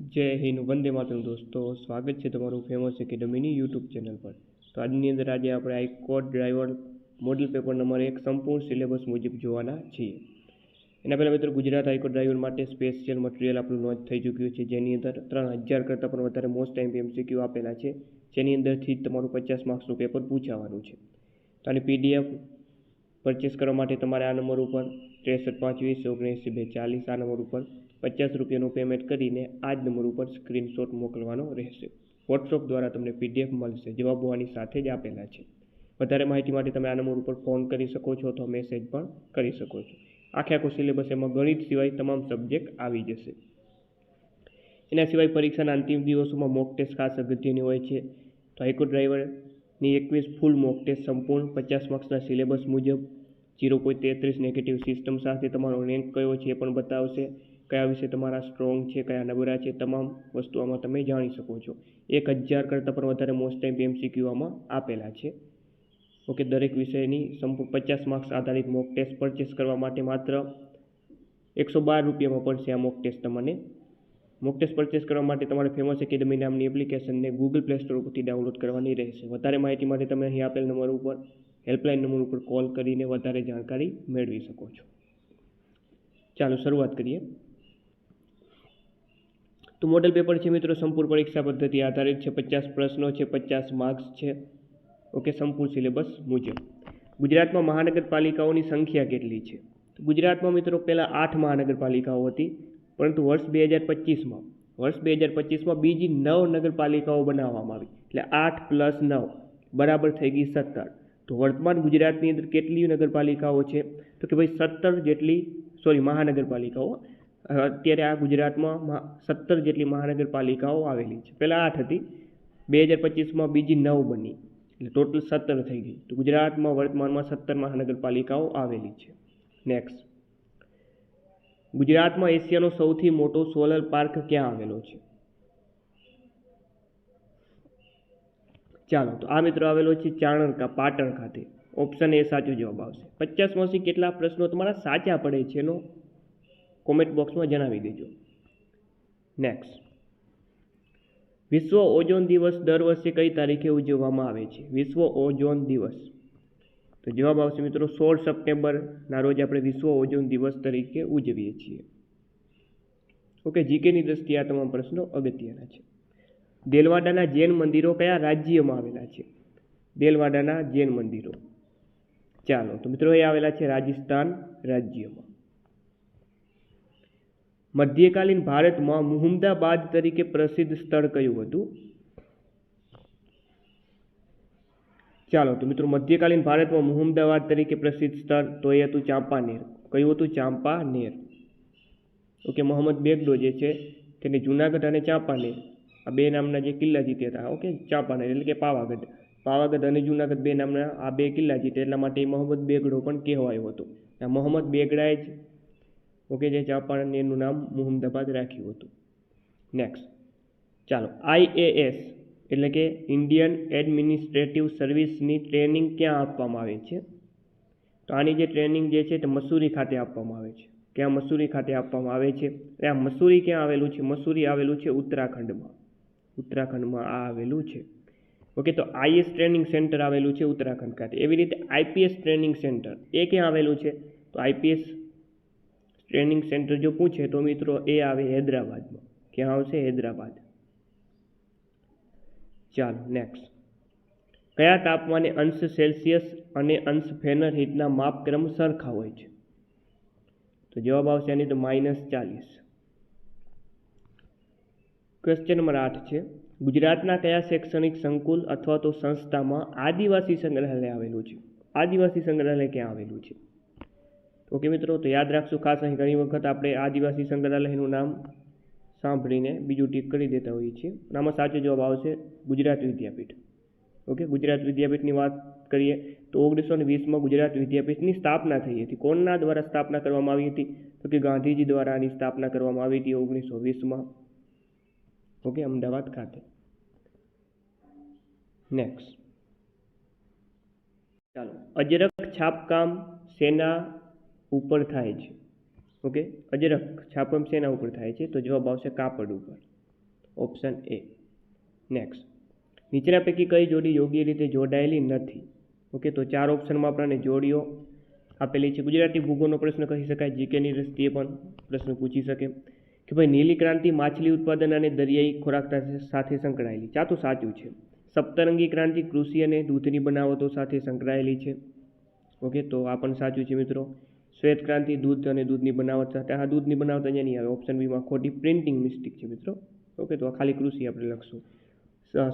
જય હિન્દ, વંદે માતરમ દોસ્તો. સ્વાગત છે તમારું ફેમસ એકેડમીની યુટ્યુબ ચેનલ પર. તો આજની અંદર આજે આપણે આઈકોડ ડ્રાઈવર મોડલ પેપર નંબર એક સંપૂર્ણ સિલેબસ મુજબ જોવાના છીએ. એના પહેલાં મિત્રો, ગુજરાત હાઈકોર્ટ ડ્રાઈવર માટે સ્પેશિયલ મટીરિયલ આપણું લોન્ચ થઈ ચૂક્યું છે, જેની અંદર ત્રણ હજાર કરતાં પણ વધારે મોસ્ટ ટાઈમ એમસીક્યુ આપેલા છે. જેની અંદરથી તમારું પચાસ માર્ક્સનું પેપર પૂછાવાનું છે. તો આની પીડીએફ પરચેસ કરવા માટે તમારે આ નંબર ઉપર ત્રેસઠ પાંચ વીસ ઓગણએંસી બે ચાલીસ આ નંબર ઉપર પચાસ રૂપિયાનું પેમેન્ટ કરીને આ જ નંબર ઉપર સ્ક્રીનશોટ મોકલવાનો રહેશે. વોટ્સઅપ દ્વારા તમને પીડીએફ મળશે. જવાબો આની સાથે જ આપેલા છે. વધારે માહિતી માટે તમે આ નંબર ઉપર ફોન કરી શકો છો અથવા મેસેજ પણ કરી શકો છો. આખે આખો સિલેબસ એમાં ગણિત સિવાય તમામ સબ્જેક્ટ આવી જશે. એના સિવાય પરીક્ષાના અંતિમ દિવસોમાં મોક ટેસ્ટ ખાસ અગત્યની હોય છે. તો હાઈકોર્ટ ડ્રાઈવરની એકવીસ ફૂલ મોક ટેસ્ટ સંપૂર્ણ પચાસ માર્ક્સના સિલેબસ મુજબ જીરો પોઈન્ટ તેત્રીસ નેગેટિવ સિસ્ટમ સાથે તમારો રેન્ક કયો છે એ પણ બતાવશે. કયા વિશે તમારા સ્ટ્રોંગ છે, કયા નબળા છે, તમામ વસ્તુ આમાં તમે જાણી શકો છો. એક હજાર કરતાં પણ વધારે મોસ્ટ ટાઈમ એમસીક્યુ આમાં આપેલા છે. ઓકે, દરેક વિષયની સંપૂર્ણ પચાસ માર્ક્સ આધારિત મોક ટેસ્ટ પરચેસ કરવા માટે માત્ર એકસો બાર રૂપિયામાં પડશે આ મોક ટેસ્ટ તમને. મોક ટેસ્ટ પરચેસ કરવા માટે તમારે ફેમસ એકેડમી નામની એપ્લિકેશનને ગૂગલ પ્લે સ્ટોર પરથી ડાઉનલોડ કરવાની રહેશે. વધારે માહિતી માટે તમે અહીં આપેલ નંબર ઉપર હેલ્પલાઇન નંબર ઉપર કોલ કરીને વધારે જાણકારી મેળવી શકો છો. ચાલો, શરૂઆત કરીએ. તો મોડલ પેપર છે મિત્રો, સંપૂર્ણ પરીક્ષા પદ્ધતિ આધારિત છે, પચાસ પ્રશ્નો છે, પચાસ માર્ક્સ છે. ઓકે સંપૂર્ણ સિલેબસ મુજબ. ગુજરાતમાં મહાનગરપાલિકાઓની સંખ્યા કેટલી છે? ગુજરાતમાં મિત્રો પહેલાં આઠ મહાનગરપાલિકાઓ હતી, પરંતુ વર્ષ બે હજાર પચીસમાં, વર્ષ બે હજાર પચીસમાં બીજી નવ નગરપાલિકાઓ બનાવવામાં આવી, એટલે આઠ પ્લસ નવ, બરાબર થઈ ગઈ સત્તર. તો વર્તમાન ગુજરાતની અંદર કેટલી નગરપાલિકાઓ છે? તો કે ભાઈ સત્તર જેટલી સોરી મહાનગરપાલિકાઓ અત્યારે આ ગુજરાતમાં સત્તર જેટલી મહાનગરપાલિકાઓ આવેલી છે. પહેલાં આઠ હતી. બે હજાર પચીસમાં બીજી નવ બની. એટલે ટોટલ સત્તર થઈ ગઈ. તો ગુજરાતમાં વર્તમાનમાં સત્તર મહાનગરપાલિકાઓ આવેલી છે. નેક્સ્ટ ગુજરાતમાં એશિયાનો સૌથી મોટો સોલર પાર્ક ક્યાં આવેલો છે? ચાલો, તો આ મિત્રો આવેલો છે ચાણરકા પાટણ ખાતે. ઓપ્શન એ સાચો જવાબ આવશે. પચાસમાંથી કેટલા પ્રશ્નો તમારા સાચા પડે છે એનો કોમેન્ટ બોક્સમાં જણાવી દેજો. નેક્સ્ટ વિશ્વ ઓઝોન દિવસ દર વર્ષે કઈ તારીખે ઉજવવામાં આવે છે? વિશ્વ ઓઝોન દિવસ. તો જવાબ આવશે મિત્રો સોળ સપ્ટેમ્બરના રોજ આપણે વિશ્વ ઓઝોન દિવસ તરીકે ઉજવીએ છીએ. ઓકે, જીકેની દ્રષ્ટિએ આ તમામ પ્રશ્નો અગત્યના છે. દેલવાડાના જૈન મંદિરો કયા રાજ્યમાં આવેલા છે? દેલવાડાના જૈન મંદિરો. ચાલો, તો મિત્રો એ આવેલા છે રાજસ્થાન રાજ્યમાં. મધ્યકાલીન ભારતમાં મુહમ્મદાબાદ તરીકે પ્રસિદ્ધ સ્થળ કયું હતું? ચાલો, તો મિત્રો, મધ્યકાલીન ભારતમાં મુહમ્મદાબાદ તરીકે પ્રસિદ્ધ સ્થળ તો એ હતું ચાંપાનેર. કયું હતું? ચાંપાનેર. ઓકે, મોહમ્મદ બેગડો જે છે, તેને જુનાગઢ અને ચાંપાનેર. આ બે નામના જે કિલ્લા જીત્યા હતા, ઓકે, ચાંપાનેર એટલે કે પાવાગઢ. પાવાગઢ અને જુનાગઢ બે નામના આ બે કિલ્લા જીત્યા, એટલા માટે મોહમ્મદ બેગડો પણ કહેવાયો હતો. મોહમ્મદ બેગડાએ જ ઓકે, જે ચાંપાનેરનું નામ મુહમ્મદાબાદ રાખ્યું હતું. નેક્સ્ટ ચાલો આઈએએસ એટલે કે ઇન્ડિયન એડમિનિસ્ટ્રેટિવ સર્વિસની ટ્રેનિંગ ક્યાં આપવામાં આવે છે? તો આની જે ટ્રેનિંગ જે છે તે મસૂરી ખાતે આપવામાં આવે છે. ક્યાં મસૂરી ખાતે આપવામાં આવે છે? આ મસૂરી ક્યાં આવેલું છે? મસૂરી આવેલું છે ઉત્તરાખંડમાં. ઉત્તરાખંડમાં આ આવેલું છે. ઓકે, તો આઈએસ ટ્રેનિંગ સેન્ટર આવેલું છે ઉત્તરાખંડ ખાતે. એવી રીતે આઈપીએસ ટ્રેનિંગ સેન્ટર એ ક્યાં આવેલું છે? તો આઈપીએસ ટ્રેનિંગ સેન્ટર જો પૂછે તો મિત્રો એ આવે હૈદરાબાદમાં. ક્યાં આવશે હૈદરાબાદ. ચાલો નેક્સ્ટ કયા તાપમાને અંશ સેલ્સિયસ અને અંશ ફેનર હિટના માપક્રમ સરખા હોય છે? તો જવાબ આવશે એની તો માઇનસ ચાલીસ. ક્વેશ્ચન નંબર આઠ છે. ગુજરાતના કયા શૈક્ષણિક સંકુલ અથવા તો સંસ્થામાં આદિવાસી સંગ્રહાલય આવેલું છે? આદિવાસી સંગ્રહાલય ક્યાં આવેલું છે? ઓકે મિત્રો, તો યાદ રાખશું, ખાસ અહીં ઘણી વખત આપણે આદિવાસી સંગ્રહાલયનું નામ સાંભળીને બીજું ટીક કરી દેતા હોઈએ છીએ. આમાં સાચો જવાબ આવશે ગુજરાત વિદ્યાપીઠ. ઓકે, ગુજરાત વિદ્યાપીઠની વાત કરીએ તો ઓગણીસો ને વીસમાં ગુજરાત વિદ્યાપીઠની સ્થાપના થઈ હતી. કોણના દ્વારા સ્થાપના કરવામાં આવી હતી? તો કે ગાંધીજી દ્વારા આની સ્થાપના કરવામાં આવી હતી ઓગણીસો વીસમાં. ઓકે, અમદાવાદ ખાતે. નેક્સ્ટ ચાલો. અજરક છાપકામ સેના ઉપર થાય છે. ઓકે? અજરક છાપમ શેના ઉપર થાય છે. તો જવાબ આવશે કાપડ ઉપર. Option A. નેક્સ્ટ નીચેના પૈકી કઈ જોડી યોગ્ય રીતે જોડાયેલી નથી? ઓકે? તો ચાર ઓપ્શનમાં આપણને જોડીઓ આપેલી છે. ગુજરાતી ભૂગોળનો પ્રશ્ન કહી શકાય. જીકેની દ્રષ્ટિએ પણ પ્રશ્ન પૂછી શકે. કે ભાઈ, નીલી ક્રાંતિ માછલી ઉત્પાદન અને દરિયાઈ ખોરાક સાથે સંકળાયેલી. ચા તો સાચું છે. સપ્તરંગી ક્રાંતિ કૃષિ અને દૂધની બનાવટો સાથે સંકળાયેલી છે. ઓકે? તો આ પણ સાચું છે મિત્રો. શ્વેત ક્રાંતિ, દૂધ અને દૂધની બનાવટ સાથે. આ દૂધની બનાવટ અહીંયા નહીં આવે. ઓપ્શન બીમાં ખોટી પ્રિન્ટિંગ મિસ્ટેક છે મિત્રો. ઓકે તો આ ખાલી કૃષિ આપણે લખશું.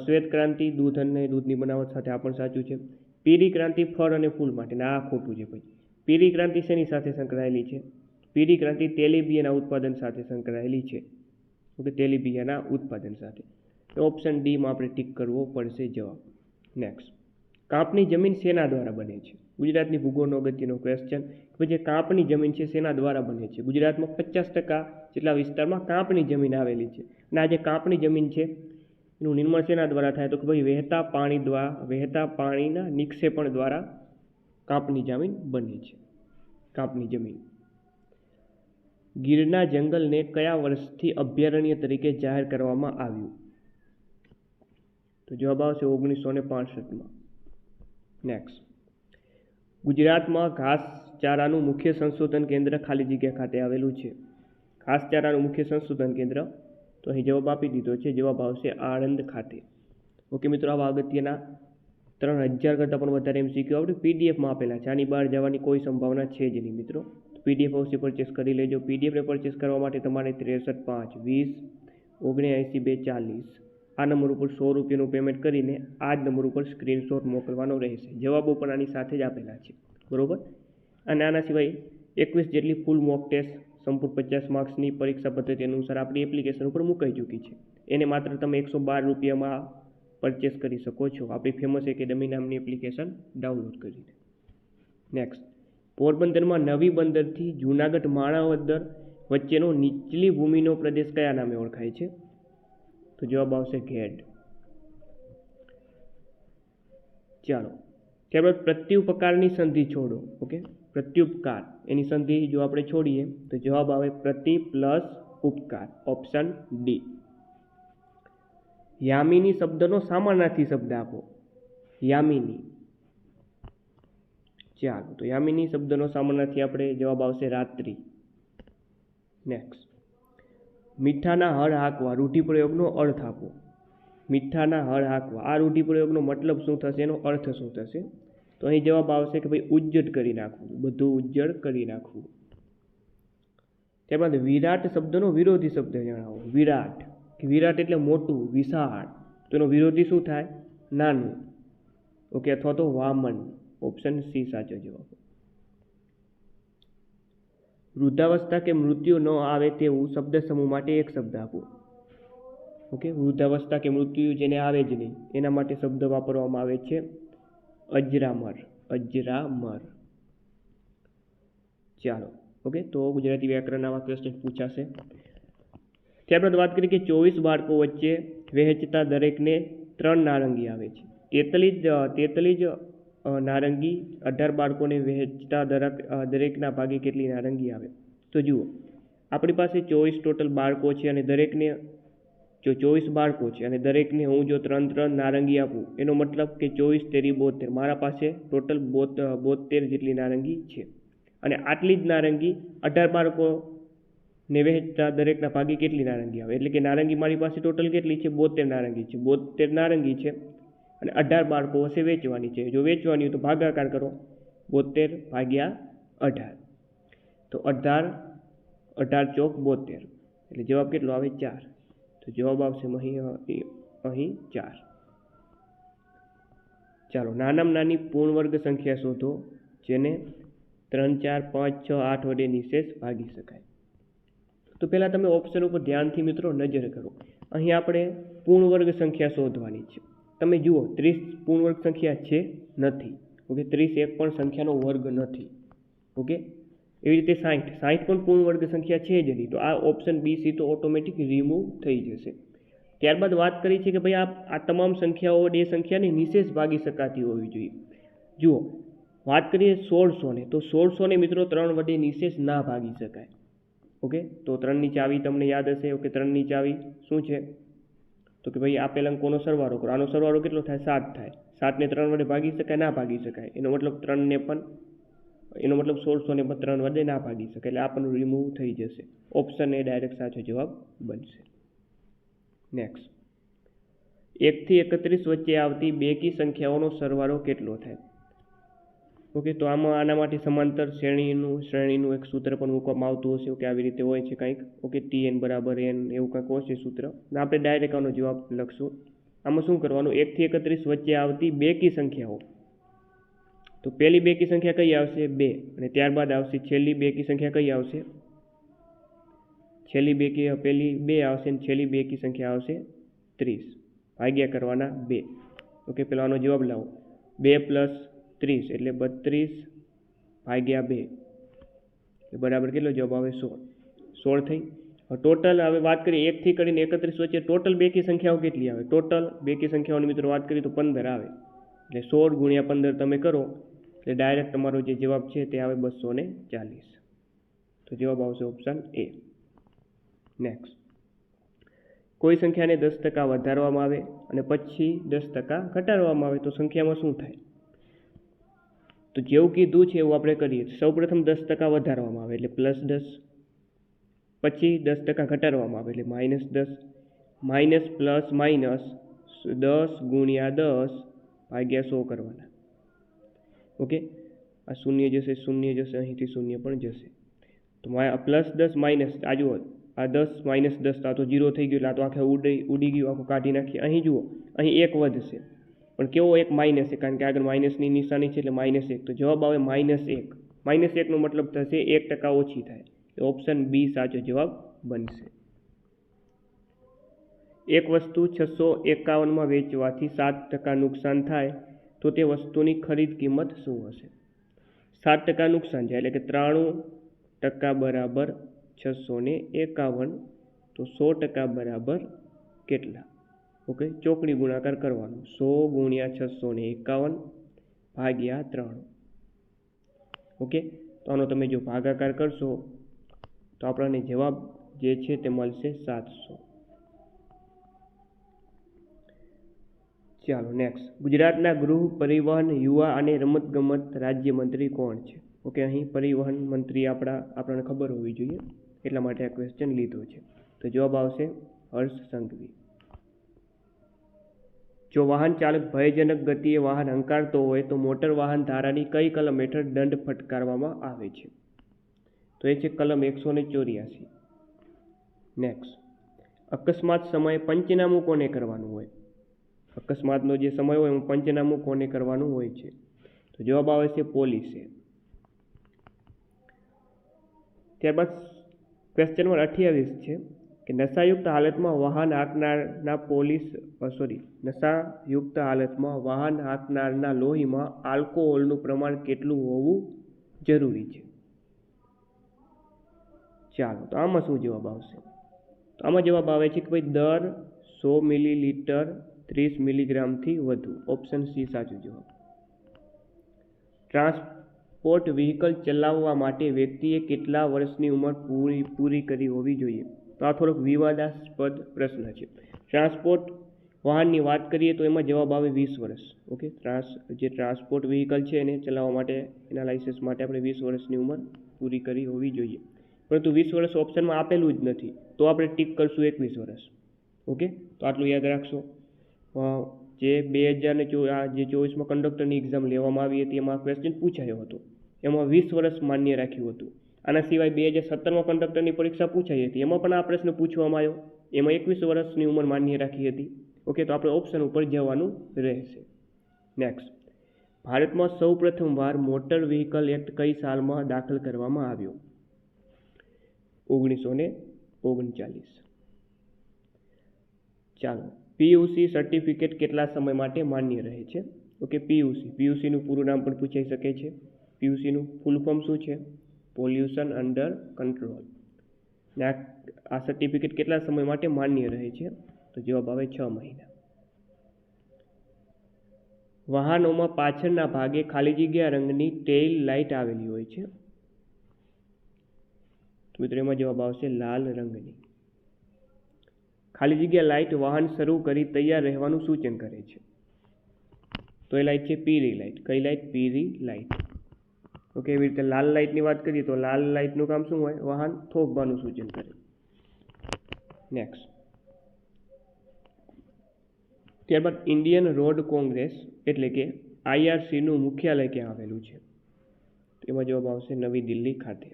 શ્વેત ક્રાંતિ, દૂધ અને દૂધની બનાવટ સાથે આ પણ સાચું છે. પીરી ક્રાંતિ, ફળ અને ફૂલ માટે. આ ખોટું છે ભાઈ. પીરી ક્રાંતિ શેની સાથે સંકળાયેલી છે? પીરી ક્રાંતિ તેલીબિયાના ઉત્પાદન સાથે સંકળાયેલી છે. ઓકે તેલીબિયાના ઉત્પાદન સાથે. તો ઓપ્શન ડીમાં આપણે ટીક કરવો પડશે જવાબ. નેક્સ્ટ કાંપની જમીન શેના દ્વારા બને છે? ગુજરાતની ભૂગોળનો અગત્યનો ક્વેશ્ચન કે જે કાંપની જમીન છે શેના દ્વારા બને છે. ગુજરાતમાં પચાસ ટકા જેટલા વિસ્તારમાં કાંપની જમીન આવેલી છે અને આ જે કાંપની જમીન છે, એનું નિર્માણ શેના દ્વારા થાય તો કે ભાઈ વહેતા પાણી દ્વારા વહેતા પાણીના નિક્ષેપણ દ્વારા કાંપની જમીન બને છે. કાંપની જમીન. ગીરના જંગલને કયા વર્ષથી અભયારણ્ય તરીકે જાહેર કરવામાં આવ્યું? તો જવાબ આવશે ઓગણીસો ને પાસઠમાં. નેક્સ્ટ ગુજરાતમાં ઘાસચારાનું મુખ્ય સંશોધન કેન્દ્ર ખાલી જગ્યા ખાતે આવેલું છે. ઘાસચારાનું મુખ્ય સંશોધન કેન્દ્ર? તો અહીં જવાબ આપી દીધો છે. જવાબ આવશે આણંદ ખાતે. ઓકે મિત્રો, આવા અગત્યના ત્રણ હજાર કરતાં પણ વધારે એમ એમસીક્યુ આપણે પીડીએફમાં આપેલા છે. આની બહાર જવાની કોઈ સંભાવના છે જ નહીં મિત્રો. પીડીએફ અવશ્ય પરચેસ કરી લેજો. પીડીએફને પરચેસ કરવા માટે તમારે ત્રેસઠ પાંચ વીસ ઓગણએંસી બે ચાલીસ આ નંબર ઉપર સો રૂપિયાનું પેમેન્ટ કરીને આ જ નંબર ઉપર સ્ક્રીનશોટ મોકલવાનો રહેશે. જવાબો પણ આની સાથે જ આપેલા છે. બરાબર? અને આના સિવાય એકવીસ જેટલી ફૂલ મોક ટેસ્ટ સંપૂર્ણ પચાસ માર્ક્સની પરીક્ષા પદ્ધતિ અનુસાર આપણી એપ્લિકેશન ઉપર મુકાઈ ચૂકી છે. એને માત્ર તમે એકસો બાર રૂપિયામાં પરચેસ કરી શકો છો. આપણી ફેમસ એકેડમી નામની એપ્લિકેશન ડાઉનલોડ કરીને. નેક્સ્ટ પોરબંદરમાં નવી બંદરથી જૂનાગઢ, માણાવદર વચ્ચેનો નીચલી ભૂમિનો પ્રદેશ કયા નામે ઓળખાય છે? તો જવાબ આવશે ઘેડ. ચાલો, ત્યારબાદ પ્રત્યુપકારની સંધિ છોડો, ઓકે? પ્રત્યુપકાર, એની સંધિ જો આપણે છોડીએ, તો જવાબ આવે પ્રતિ પ્લસ ઉપકાર, ઓપ્શન ડી. યામિની શબ્દનો સામાનાર્થી શબ્દ આપો. યામિની. ચાલો, તો યામિની શબ્દનો સામાનાર્થી આપણે જવાબ આવશે રાત્રિ. નેક્સ્ટ મીઠાના હળ હાંકવા રૂઢિપ્રયોગનો અર્થ આપો. મીઠાના હળ હાંકવા. આ રૂઢિપ્રયોગનો મતલબ શું થશે? એનો અર્થ શું થશે? તો અહીં જવાબ આવશે કે ભાઈ ઉજ્જડ કરી નાખવું. બધું ઉજ્જડ કરી નાખવું. ત્યારબાદ વિરાટ શબ્દનો વિરોધી શબ્દ જણાવો. વિરાટ. કે વિરાટ એટલે મોટું, વિશાળ. તો એનો વિરોધી શું થાય? નાનું. ઓકે, અથવા તો વામન. ઓપ્શન સી સાચો જવાબ. વૃદ્ધાવસ્થા કે મૃત્યુ ન આવે તેવું શબ્દ સમૂહ માટે એક શબ્દ આપો. ઓકે? વૃદ્ધાવસ્થા કે મૃત્યુ જેને આવે જ નહીં એના માટે શબ્દ વાપરવામાં આવે છે અજરામર. અજરામર. ચાલો ઓકે? તો ગુજરાતી વ્યાકરણ આવા ક્વેશ્ચન પૂછાશે. ત્યારબાદ વાત કરીએ કે ચોવીસ બાળકો વચ્ચે વહેંચતા દરેકને ત્રણ નારંગી આવે છે. તેતલી જ તેતલી અ, નારંગી અઢાર બાળકોને વહેંચતા દરેક દરેકના ભાગે કેટલી નારંગી આવે? તો જુઓ, આપણી પાસે ચોવીસ ટોટલ બાળકો છે અને દરેકને, જો ચોવીસ બાળકો છે અને દરેકને હું જો ત્રણ ત્રણ નારંગી આપું, એનો મતલબ કે ચોવીસ તેરી બોતેર. મારા પાસે ટોટલ બોત, બોતેર જેટલી નારંગી છે. અને આટલી જ નારંગી અઢાર બાળકો ને વહેંચતા દરેકના ભાગે કેટલી નારંગી આવે? એટલે કે નારંગી મારી પાસે ટોટલ કેટલી છે? બોતેર નારંગી છે. બોતેર નારંગી છે. અને અઢાર બાળકો હશે વેચવાની છે. જો વેચવાની હોય તો ભાગાકાર કરો. બોતેર ભાગ્યા અઢાર. તો અઢાર અઢાર ચોક બોતેર એટલે જવાબ કેટલો આવે? ચાર. તો જવાબ આવશે અહીં અહીં ચાર. ચાલો, નાનામાં નાની પૂર્ણ વર્ગ સંખ્યા શોધો, જેને ત્રણ, ચાર, પાંચ, છ, આઠ વડે નિશેષ ભાગી શકાય. તો પહેલાં તમે ઓપ્શન ઉપર ધ્યાનથી મિત્રો નજર કરો. અહીં આપણે પૂર્ણ વર્ગ સંખ્યા શોધવાની છે. તમે જુઓ, ત્રીસ પૂર્ણવર્ગ સંખ્યા છે નથી. ઓકે, ત્રીસ એક પણ સંખ્યાનો વર્ગ નથી. ઓકે, એવી રીતે સાઠ સાઠ પણ પૂર્ણ વર્ગ સંખ્યા છે જ નહીં તો આ ઓપ્શન બી સી તો ઓટોમેટિક રિમૂવ થઈ જશે. ત્યારબાદ વાત કરી છે કે ભાઈ આ આ તમામ સંખ્યાઓ બે સંખ્યાને નિશેષ ભાગી શકાતી હોવી જોઈએ. જુઓ, વાત કરીએ સોળસોને, તો સોળસોને મિત્રો ત્રણ વડે નિશેષ ના ભાગી શકાય. ઓકે, તો ત્રણની ચાવી તમને યાદ હશે. ઓકે, ત્રણની ચાવી શું છે? તો કે ભાઈ આપેલ અંકોનો સરવાળો કરો? આનો સરવાળો કેટલો થાય? સાત થાય. સાતને ત્રણ વડે ભાગી શકાય, ના ભાગી શકાય. એનો મતલબ ત્રણને પણ, એનો મતલબ સોળસોને પણ ત્રણ વડે ના ભાગી શકાય. એટલે આપણું રિમૂવ થઈ જશે. ઓપ્શન એ ડાયરેક્ટ સાચો જવાબ બનશે. નેક્સ્ટ એકથી એકત્રીસ વચ્ચે આવતી બેકી સંખ્યાઓનો સરવાળો કેટલો થાય? ઓકે, તો આમાં આના માટે સમાંતર શ્રેણીનું શ્રેણીનું એક સૂત્ર પણ મૂકવામાં આવતું હશે કે આવી રીતે હોય છે કંઈક. ઓકે ટી એન બરાબર એન એવું કંઈક હશે સૂત્ર. અને આપણે ડાયરેક્ટ આનો જવાબ લખશું. આમાં શું કરવાનું? એકથી એકત્રીસ વચ્ચે આવતી બેકી સંખ્યાઓ. તો પહેલી બેકી સંખ્યા કઈ આવશે? બે. અને ત્યારબાદ આવશે છેલ્લી બેકી સંખ્યા કઈ આવશે? છેલ્લી બેકી પહેલી બે આવશે અને છેલ્લી બેકી સંખ્યા આવશે ત્રીસ. ભાગ્યા કરવાના બે. ઓકે, પેલો આનો જવાબ લાવો. બે પ્લસ ત્રીસ એટલે બત્રીસ ભાગ્યા બે. બરાબર કેટલો જવાબ આવે? સોળ. સોળ થઈ. હવે ટોટલ હવે વાત કરીએ એકથી કરીને એકત્રીસ વચ્ચે ટોટલ બેકી સંખ્યાઓ કેટલી આવે? ટોટલ બેકી સંખ્યાઓની મિત્રો વાત કરીએ તો પંદર આવે. એટલે સોળ ગુણ્યા પંદર તમે કરો. એટલે ડાયરેક્ટ તમારો જે જવાબ છે તે આવે બસો ને ચાલીસ. તો જવાબ આવશે ઓપ્શન એ નેક્સ્ટ કોઈ સંખ્યાને દસ ટકા વધારવામાં આવે અને પછી દસ ટકા ઘટાડવામાં આવે તો સંખ્યામાં શું થાય? તો જેવું કીધું છે એવું આપણે કરીએ. સૌપ્રથમ દસ ટકા વધારવામાં આવે એટલે પ્લસ દસ, પછી દસ ટકા ઘટાડવામાં આવે એટલે માઇનસ દસ માઇનસ પ્લસ માઇનસ દસ ગુણ્યા દસ ભાગ્યા સો કરવાના. ઓકે આ શૂન્ય જશે શૂન્ય જશે, અહીંથી શૂન્ય પણ જશે. તો પ્લસ દસ માઇનસ આ જુઓ, આ દસ માઇનસ દસ તો આ તો જીરો થઈ ગયું, એટલે આ તો આખે ઉડી ઉડી ગયું, આખું કાઢી નાખીએ અહીં જુઓ, અહીં એક વધશે. પણ કેવો એક માઇનસ એક? કારણ કે આગળ માઇનસની નિશાની છે એટલે માઇનસ એક. તો જવાબ આવે માઇનસ એક. માઇનસ એકનો મતલબ થશે એક ટકા ઓછી થાય. તો ઓપ્શન બી સાચો જવાબ બનશે. એક વસ્તુ છસો એકાવનમાં વેચવાથી સાત ટકા નુકસાન થાય, તો તે વસ્તુની ખરીદ કિંમત શું હશે? સાત ટકા નુકસાન જાય એટલે કે ત્રાણું ટકા બરાબર છસો એકાવન. તો સો ટકા બરાબર કેટલા? ઓકે? ચોકડી ગુણાકાર કરવાનો. સો ગુણ્યા છસો ને એકાવન ભાગ્યા ત્રણ. ઓકે? તો આનો તમે જો ભાગાકાર કરશો, તો આપણને જવાબ જે છે તે મળશે સાતસો. ચાલો નેક્સ્ટ ગુજરાતના ગૃહ પરિવહન યુવા અને રમતગમત રાજ્યમંત્રી કોણ છે? ઓકે, અહીં પરિવહન મંત્રી આપણા, આપણને ખબર હોવી જોઈએ. એટલા માટે આ ક્વેશ્ચન લીધો છે. તો જવાબ આવશે હર્ષ સંઘવી. જો વાહન ચાલક ભયજનક ગતિએ વાહન હંકારતો હોય તો મોટર વાહન ધારાની કઈ કલમ હેઠળ દંડ ફટકારવામાં આવે છે? તો એ છે કલમ એકસો ને ચોર્યાસી. નેક્સ્ટ અકસ્માત સમયે પંચનામું કોને કરવાનું હોય? અકસ્માતનો જે સમય હોય એમાં પંચનામું કોને કરવાનું હોય છે? તો જવાબ આવે છે પોલીસે. ત્યારબાદ ક્વેશ્ચન નંબર અઠ્યાવીસ છે. કે નશાયુક્ત હાલતમાં વાહન હાંકનારના પોલીસ સોરી નશાયુક્ત હાલતમાં વાહન હાંકનારના લોહીમાં આલ્કોહોલનું પ્રમાણ કેટલું હોવું જરૂરી છે? ચાલો, તો આમાં શું જવાબ આવશે? તો આમાં જવાબ આવે છે કે ભાઈ દર સો મિલીલીટર ત્રીસ મિલીગ્રામથી વધુ. ઓપ્શન સી સાચો જવાબ. ટ્રાન્સપોર્ટ વ્હીકલ ચલાવવા માટે વ્યક્તિએ કેટલા વર્ષની ઉંમર પૂરી પૂરી કરી હોવી જોઈએ? તો આ થોડોક વિવાદાસ્પદ પ્રશ્ન છે. ટ્રાન્સપોર્ટ વાહનની વાત કરીએ તો એમાં જવાબ આવે વીસ વર્ષ. ઓકે? ટ્રાન્સ જે ટ્રાન્સપોર્ટ વ્હીકલ છે એને ચલાવવા માટે, એના લાઇસન્સ માટે આપણે વીસ વર્ષની ઉંમર પૂરી કરી હોવી જોઈએ. પરંતુ વીસ વર્ષ ઓપ્શનમાં આપેલું જ નથી. તો આપણે ટીક કરશું એકવીસ વર્ષ. ઓકે? તો આટલું યાદ રાખશો. જે બે હજાર ને આ જે ચોવીસમાં કંડક્ટરની એક્ઝામ લેવામાં આવી હતી, એમાં ક્વેશ્ચન પૂછાયો હતો. એમાં વીસ વર્ષ માન્ય રાખ્યું હતું. આના સિવાય બે હજાર સત્તરમાં કંડક્ટરની પરીક્ષા પૂછાઈ હતી. એમાં પણ આ પ્રશ્ન પૂછવામાં આવ્યો. એમાં એકવીસ વર્ષની ઉંમર માન્ય રાખી હતી. ઓકે, તો આપણે ઓપ્શન ઉપર જવાનું રહેશે. નેક્સ્ટ ભારતમાં સૌ પ્રથમવાર મોટર વ્હીકલ એક્ટ કઈ સાલમાં દાખલ કરવામાં આવ્યો? ઓગણીસો ને ઓગણચાલીસ. ચાલો પીયુસી સર્ટિફિકેટ કેટલા સમય માટે માન્ય રહે છે? ઓકે પીયુસી પીયુસીનું પૂરું નામ પણ પૂછાઈ શકે છે. પીયુસીનું ફૂલ ફોર્મ શું છે? Pollution under control. ને આ સર્ટિફિકેટ કેટલા સમય માટે માન્ય રહે છે? તો જવાબ આવે છ મહિના. વાહનોમાં પાછળના ભાગે ખાલી જગ્યા રંગની ટેઇલ લાઇટ આવેલી હોય છે. મિત્રો, એમાં જવાબ આવશે લાલ રંગની. ખાલી જગ્યા લાઇટ વાહન શરૂ કરી તૈયાર રહેવાનું સૂચન કરે છે. તો એ લાઇટ છે પીરી લાઇટ કઈ લાઇટ પીરી લાઇટ ઓકે એવી રીતે લાલ લાઇટની વાત કરીએ તો લાલ લાઇટનું કામ શું હોય? વાહન થોભવાનું સૂચન કરે. નેક્સ્ટ ત્યારબાદ ઇન્ડિયન રોડ કોંગ્રેસ એટલે કે આઈઆરસીનું મુખ્યાલય ક્યાં આવેલું છે? એમાં જવાબ આવશે નવી દિલ્હી ખાતે.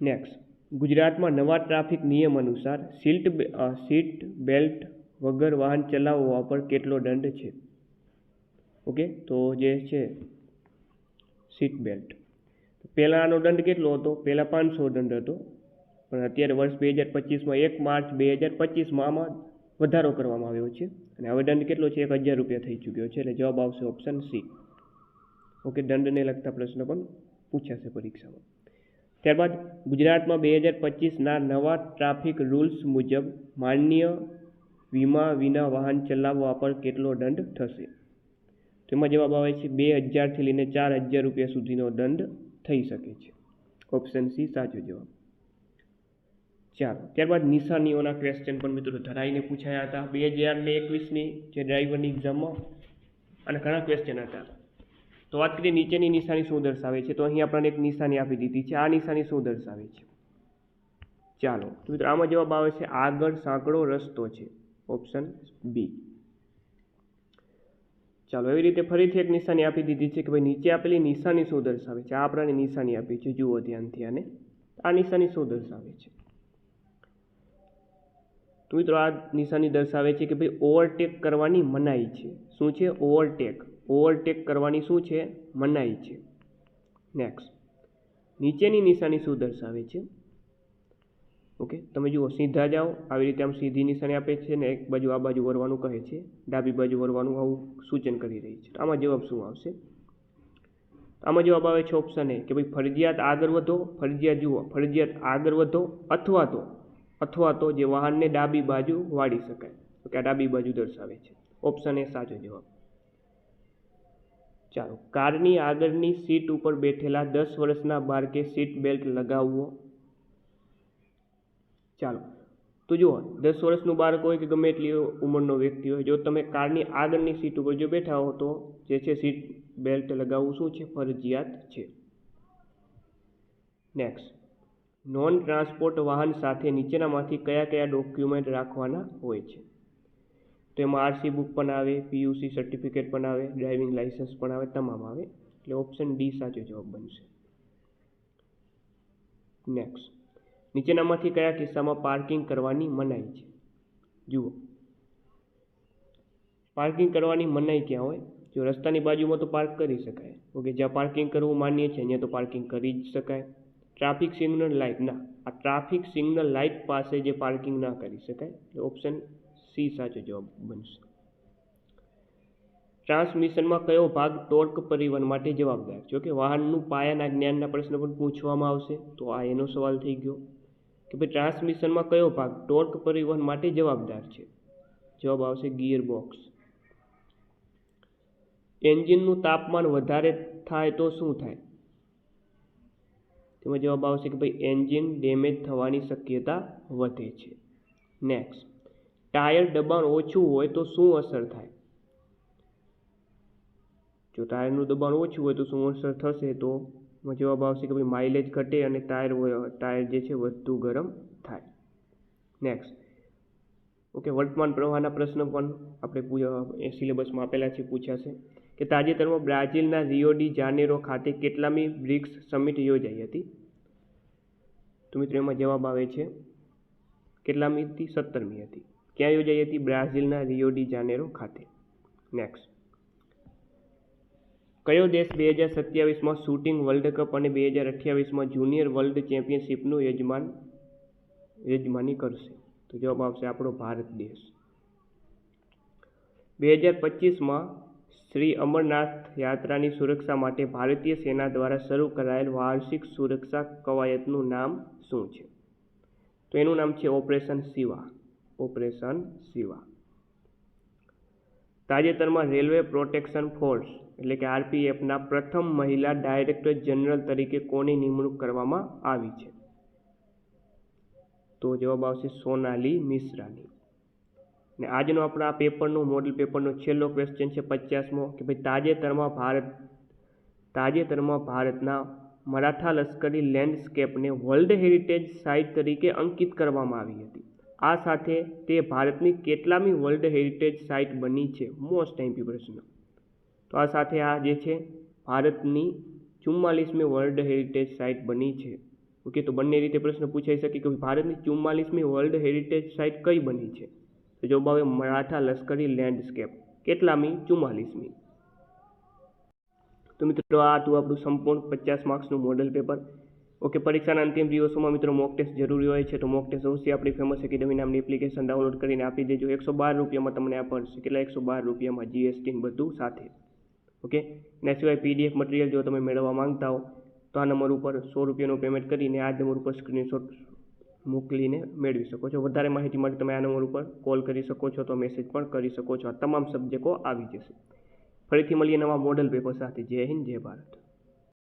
નેક્સ્ટ ગુજરાતમાં નવા ટ્રાફિક નિયમ અનુસાર સીટ સીટ બેલ્ટ વગર વાહન ચલાવવા પર કેટલો દંડ છે? ઓકે? તો જે છે સીટ બેલ્ટ પહેલાંનો દંડ કેટલો હતો? પહેલાં પાંચસો દંડ હતો. પણ અત્યારે વર્ષ બે હજાર પચીસમાં એક માર્ચ બે હજાર પચીસમાં વધારો કરવામાં આવ્યો છે. અને હવે દંડ કેટલો છે? એક હજાર રૂપિયા થઈ ચૂક્યો છે. એટલે જવાબ આવશે ઓપ્શન સી ઓકે, દંડને લગતા પ્રશ્નો પણ પૂછાશે પરીક્ષામાં. ત્યારબાદ ગુજરાતમાં બે હજાર પચીસના નવા ટ્રાફિક રૂલ્સ મુજબ માન્ય વીમા વિના વાહન ચલાવવા પર કેટલો દંડ થશે? તેમાં જવાબ આવે છે, બે હજારથી લઈને ચાર હજાર રૂપિયા સુધીનો દંડ થઈ શકે છે. ઓપ્શન સી સાચો જવાબ. ચાલો, ત્યારબાદ નિશાનીઓના ક્વેશ્ચન પણ મિત્રો ધરાઈને પૂછાયા હતા. બે હજાર ને એકવીસની જે ડ્રાઈવરની એક્ઝામમાં અને ઘણા ક્વેશ્ચન હતા. તો વાત કરીએ નીચેની નિશાની શું દર્શાવે છે? તો અહીં આપણને એક નિશાની આપી દીધી છે. આ નિશાની શું દર્શાવે છે? ચાલો, તો મિત્રો આમાં જવાબ આવે છે, આગળ સાંકડો રસ્તો છે. ઓપ્શન બી ચાલો, એવી રીતે ફરીથી એક નિશાની આપી દીધી છે કે ભાઈ નીચે આપેલી નિશાની શું દર્શાવે છે? આ આપણને નિશાની આપી છે, જુઓ ધ્યાનથી આને. આ નિશાની શું દર્શાવે છે? તો મિત્રો, આ નિશાની દર્શાવે છે કે ભાઈ ઓવરટેક કરવાની મનાઈ છે. શું છે? ઓવરટેક. ઓવરટેક કરવાની શું છે? મનાઈ છે. નેક્સ્ટ નીચેની નિશાની શું દર્શાવે છે? ઓકે? તમે જુઓ, સીધા જાઓ, આવી રીતે આમ સીધી નિશાની આપે છે ને, એક બાજુ આ બાજુ વરવાનું કહે છે, ડાબી બાજુ વરવાનું આવું સૂચન કરી રહી છે. આમાં જવાબ શું આવશે? આમાં જવાબ આવે છે ઓપ્શન એ કે ભાઈ ફરજિયાત આગળ વધો, ફરજિયાત જુઓ, ફરજિયાત આગળ વધો અથવા તો અથવા તો જે વાહનને ડાબી બાજુ વાળી શકાય. તો કે આ ડાબી બાજુ દર્શાવે છે. ઓપ્શન એ સાચો જવાબ. ચાલો, કારની આગળની સીટ ઉપર બેઠેલા દસ વર્ષના બાળકે સીટ બેલ્ટ લગાવવો ચાલો. તો જુઓ, દસ વર્ષનું બાળક હોય કે ગમે એટલી ઉંમરનો વ્યક્તિ હોય, જો તમે કારની આગળની સીટ ઉપર જો બેઠા હો, તો જે છે સીટ બેલ્ટ લગાવવું શું છે? ફરજિયાત છે. નેક્સ્ટ નોન ટ્રાન્સપોર્ટ વાહન સાથે નીચેનામાંથી કયા કયા ડોક્યુમેન્ટ રાખવાના હોય છે? તો એમાં આરસી બુક પણ આવે પીયુસી સર્ટિફિકેટ પણ આવે ડ્રાઇવિંગ લાઇસન્સ પણ આવે, તમામ આવે. એટલે ઓપ્શન ડી સાચો જવાબ બનશે. નેક્સ્ટ નીચેનામાંથી કયા કિસ્સામાં પાર્કિંગ કરવાની મનાઈ છે? જુઓ. પાર્કિંગ કરવાની મનાઈ ક્યાં હોય? જો રસ્તાની બાજુમાં તો પાર્ક કરી શકાય. ઓકે, જ્યાં પાર્કિંગ કરવું માન્ય છે અહીંયા તો પાર્કિંગ કરી જ શકાય. ટ્રાફિક સિગ્નલ લાઇટ, ના. આ ટ્રાફિક સિગ્નલ લાઇટ પાસે જે પાર્કિંગ ના કરી શકાય ઓપ્શન સી સાચો જવાબ બનશે. ટ્રાન્સમિશનમાં કયો ભાગ ટોર્ક પરિવહન માટે જવાબદાર? જોકે વાહનનું પાયાના જ્ઞાનના પ્રશ્ન પણ પૂછવામાં આવશે, તો આ એનો સવાલ થઈ ગયો. કે ભાઈ ટ્રાન્સમિશનમાં કયો ભાગ ટોર્ક પરિવહન માટે જવાબદાર છે? જવાબ આવશે ગિયર બોક્સ એન્જિનનું તાપમાન વધારે થાય તો શું થાય? તેમાં જવાબ આવશે કે ભાઈ એન્જિન ડેમેજ થવાની શક્યતા વધે છે. નેક્સ્ટ. ટાયર દબાણ ઓછું હોય તો શું અસર થાય? જો ટાયરનું દબાણ ઓછું હોય તો શું અસર થશે તો? એમાં જવાબ આવશે કે ભાઈ માઇલેજ ઘટે અને ટાયર ટાયર જે છે વધુ ગરમ થાય. નેક્સ્ટ ઓકે વર્તમાન પ્રવાહના પ્રશ્ન પણ આપણે સિલેબસમાં આપેલા છે પૂછાશે કે તાજેતરમાં બ્રાઝિલના રિયો જાનેરો ખાતે કેટલામી બ્રિક્સ સમિટ યોજાઈ હતી? તો મિત્રો એમાં જવાબ આવે છે કેટલામી હતી સત્તરમી હતી. ક્યાં યોજાઈ હતી? બ્રાઝિલના રિયો જાનેરો ખાતે. નેક્સ્ટ કયો દેશ બે હજાર સત્યાવીસમાં શૂટિંગ વર્લ્ડ કપ અને બે હજાર અઠ્યાવીસમાં જુનિયર વર્લ્ડ ચેમ્પિયનશિપનું યજમાન, યજમાની કરશે? તો જવાબ આવશે આપણો ભારત દેશ. બે હજાર પચીસમાં શ્રી અમરનાથ યાત્રાની સુરક્ષા માટે ભારતીય સેના દ્વારા શરૂ કરાયેલ વાર્ષિક સુરક્ષા કવાયતનું નામ શું છે? તો એનું નામ છે ઓપરેશન શિવા. ઓપરેશન શિવા. તાજેતરમાં રેલવે પ્રોટેક્શન ફોર્સ એટલે કે આરપીએફના પ્રથમ મહિલા ડાયરેક્ટર જનરલ તરીકે કોની નિમણૂક કરવામાં આવી છે? તો જવાબ આવશે સોનાલી મિશ્રાની. ને આજનો આપણા પેપરનો મોડલ પેપરનો છેલ્લો ક્વેશ્ચન છે પચાસમો, કે ભાઈ તાજેતરમાં ભારત, તાજેતરમાં ભારતના મરાઠા લશ્કરી લેન્ડસ્કેપને વર્લ્ડ હેરિટેજ સાઇટ તરીકે અંકિત કરવામાં આવી હતી. આ સાથે તે ભારતની કેટલામી વર્લ્ડ હેરિટેજ સાઇટ બની છે? મોસ્ટ એમપી પ્રશ્ન તો આ સાથે આ જે છે, ભારતની ચુમ્માલીસમી વર્લ્ડ હેરિટેજ સાઇટ બની છે. ઓકે, તો બંને રીતે પ્રશ્ન પૂછાઈ શકે કે ભારતની ચુમ્માલીસમી વર્લ્ડ હેરિટેજ સાઇટ કઈ બની છે? તો જવાબ આવે મરાઠા લશ્કરી લેન્ડસ્કેપ કેટલામી? ચુમ્માલીસમી. તો મિત્રો, આ હતું આપણું સંપૂર્ણ પચાસ માર્ક્સનું મોડલ પેપર ઓકે, પરીક્ષાના અંતિમ દિવસોમાં મિત્રો મોક ટેસ્ટ જરૂરી હોય છે, તો મોક ટેસ્ટ અવશ્ય આપણી ફેમસ એકેડમી નામની એપ્લિકેશન ડાઉનલોડ કરીને આપી દેજો. એકસો બાર રૂપિયામાં તમને આ પડશે કેટલા? એકસો બાર રૂપિયામાં જીએસટી બધું સાથે. ઓકે? એના સિવાય પીડીએફ મટીરિયલ જો તમે મેળવવા માંગતા હો, તો આ નંબર ઉપર સો રૂપિયાનું પેમેન્ટ કરીને આ નંબર ઉપર સ્ક્રીનશોટ મોકલીને મેળવી શકો છો. વધારે માહિતી માટે તમે આ નંબર ઉપર કોલ કરી શકો છો તો મેસેજ પણ કરી શકો છો. આ તમામ સબ્જેક્ટો આવી જશે. ફરીથી મળીએ નવા મોડલ પેપર સાથે. જય હિન્દ, જય ભારત.